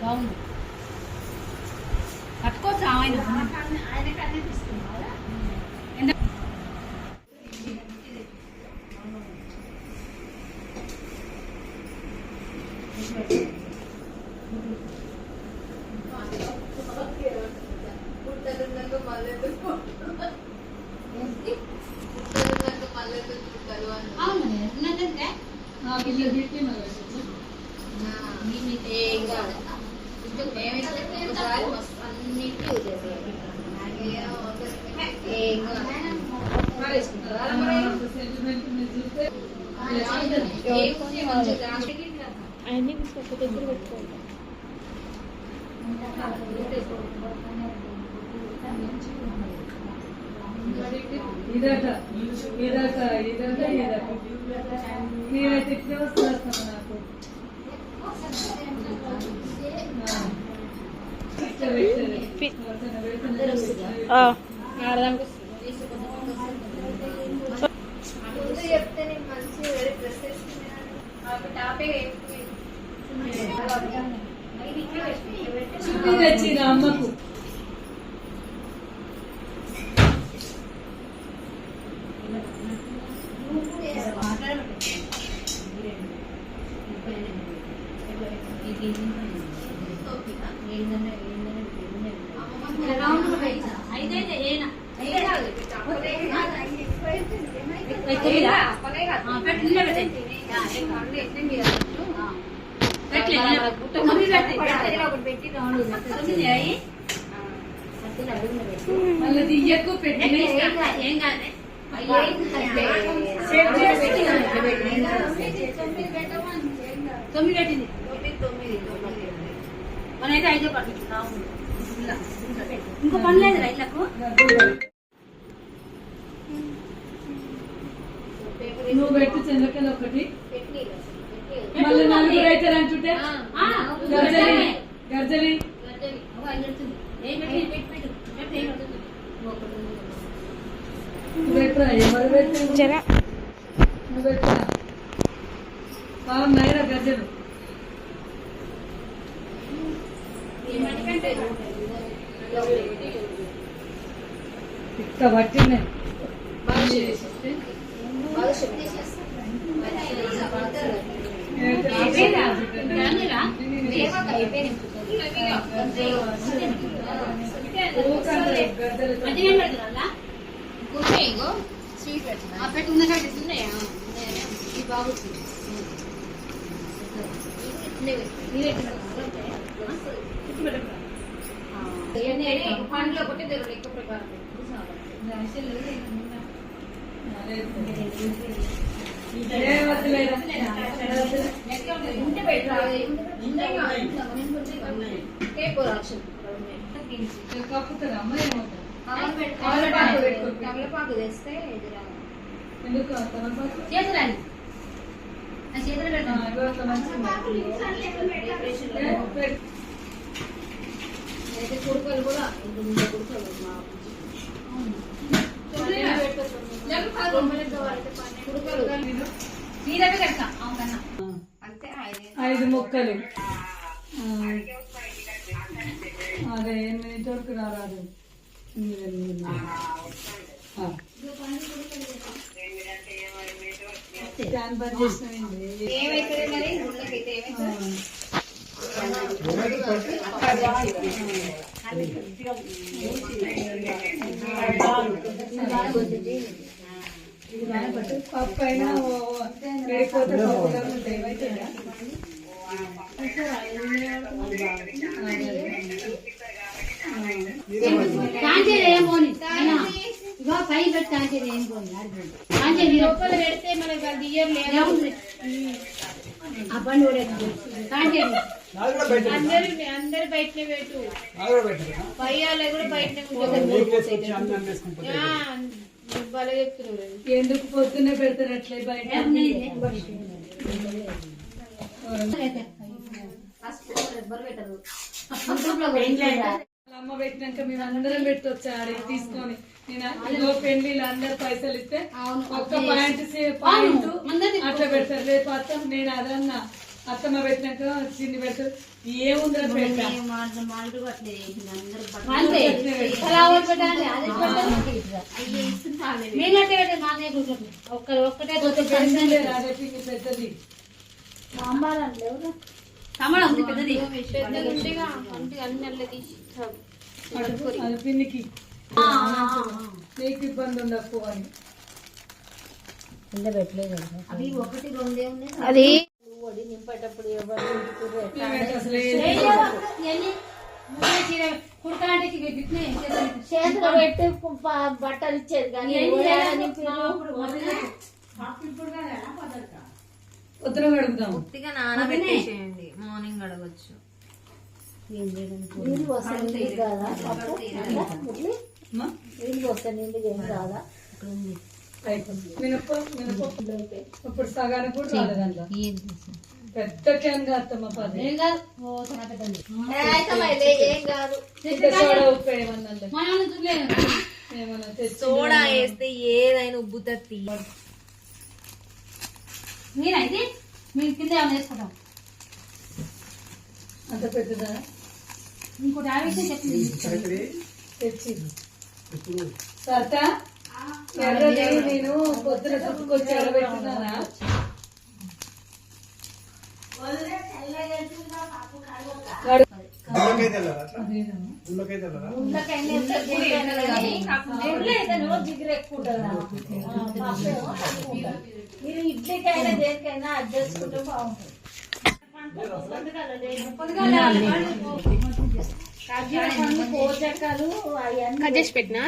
బాగుంది కట్టుకోవచ్చు ఆయన అవును ఉన్నదంటే ఏం కాదు మేమైతే ఒకసారి అవన్నీ తీసుకొచ్చి దగ్గర పెట్టుకోవాలి ఇదట ఇదట ఇదట ఇదట నేనైతే ఇట్లే వస్తున్నాను నాకు? ఆ. అమ్మకు అయితే ఏనా మళ్ళీ తీయకు పెట్టి ఏం కాదు తొమ్మిది పెట్టింది. మనైతే ఐదో ఇంకో పని లేదు రైట్లకు నువ్వు పెట్టు చంద్రకళ ఒకటి. మళ్ళీ నలుగురు అయితే అంటుంటే గర్జలి. గర్జలి. నువ్వు పెట్టురా పెట్టు? బాగున్నాయిరా గర్జలు. ఇక్క పట్టినాయి స్వీట్ పెట్టిన పెట్టుకున్న ఇది బాగుంది పండ్లు ఒకటి ఎక్కువ ప్రకారం ఉంటే పెట్టాలి తమలపాకు తెస్తే. ఎందుకు తమలపాకు చేతులు ఆ, పెట్టాను ఇగో అట్లా మంచిగా డెకరేషన్ ఏ, పెట్టు. అయితే కుడుకలు కూడా ఐదు ముక్కలు. అదే ఎనిమిది వరకు రారాదు. ఏమైతుంది మరి? గుళ్ళకైతే ఆ. ఏమైతుంది? పప్పు అయినా వేడిపోతే పెడితే మనకి ఇయర్ లేదు ఆ బండి కాంచేది అందరు అందరు బయటనే పెట్టు. పయ్యాలే కూడా బయటనే భలే చెప్తున్నారు ఎందుకు పొద్దున్నే పెడతారు అట్లే బయట అమ్మ పెట్టినాక మేము అందరం పెట్టొచ్చు ఆడ తీసుకొని. నేను పెళ్ళిళ్ళు అందరు పైసలు ఇస్తే ఒక్క పాయింట్ పాయింట్ అట్లా పెడతారు. రేపు అత్తం నేను అదన్నా. అత్తమ్మ పెట్టినాక చిన్ని పెట్టు ఏముందిరా పెద్దది. పిన్నికి. నీకు ఇబ్బంది ఉండకపోవాలి అవి ఒకటి రెండే ఉన్నాయి. అది ఇక ఇట్లే చేతిలో పెట్టి బట్టలు ఇచ్చేది కానీ పొద్దున కడుగుతాం పూర్తిగా నానబెట్టేసేయండి మార్నింగ్ అడగచ్చు. నీళ్ళు వస్తాయి నీళ్ళు కాదా? పప్పు? ఇడ్లీ అమ్మా, నీళ్ళు వస్తాయి నీళ్ళు ఏం కాదా అయిపోయింది. మినప్ప మినప్ప ఇప్పుడు సగానికి కూడా పెద్ద క్యాన్ కాస్తమ్మ పది. ఏం కాదు? ఓ చాలా పెద్దది. ఏకమైలే, ఏం కాదు. ఇంకా సోడా ఉప్పు ఏమన్నా ఏమన్నా? వేస్తే ఏదైనా ఉబ్బుతుంది మీరైతే మేము కింద ఏమైనా వేసుకుంటాం. అంత పెద్దదా? ఇంకోటి ఆవేశం చెప్పింది తెచ్చి. సరతా ఎర్రది నేను పొద్దున చుట్టుకొచ్చి ఎడబెట్టినానా మీరు ఇడ్లీకైనా దేనికైనా అడ్జస్ట్ చేసుకుంటే బాగుంటుంది. కట్ చేసి పెట్టినా?